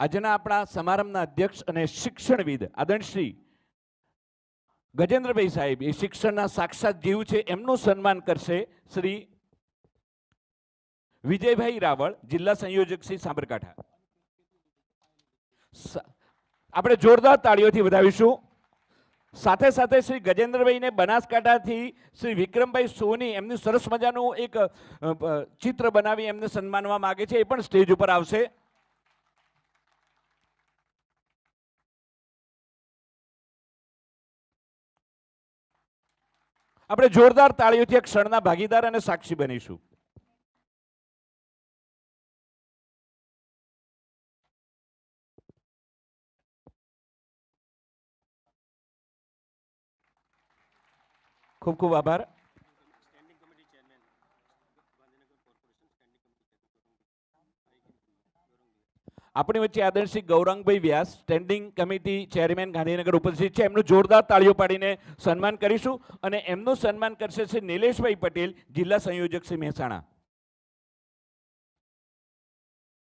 આજના આપણા સમારંભના અધ્યક્ષ અને શિક્ષણવિદ આદરણીય શ્રી ગજેન્દ્રભાઈ સાહેબ, એ શિક્ષણના સાક્ષાત જીવ છે, એમનું સન્માન કરશે શ્રી વિજયભાઈ રાવળ, જિલ્લા સંયોજક શ્રી સાબરકાંઠા આપણે જોરદાર તાળીઓથી વધાવીશું. સાથે સાથે શ્રી ગજેન્દ્રભાઈને બનાસકાંઠાથી શ્રી વિક્રમભાઈ સોની, એમનું સરસ મજાનું એક ચિત્ર બનાવી એમને સન્માનવા માગે છે, એ પણ સ્ટેજ ઉપર આવશે. આપણે જોરદાર તાળીઓથી એક ક્ષણના ભાગીદાર અને સાક્ષી બનીશું. ખૂબ ખૂબ આભાર. આપણી વચ્ચે આદર્શ ગૌરંગભાઈ Vyas standing committee chairman Gandhinagar ઉપસ્થિત છે. એમનું જોરદાર તાળીઓ પાડીને સન્માન કરીશું અને એમનું સન્માન કરશે શ્રી નિલેશભાઈ પટેલ, જિલ્લા સંયોજક શ્રી મહેસાણા.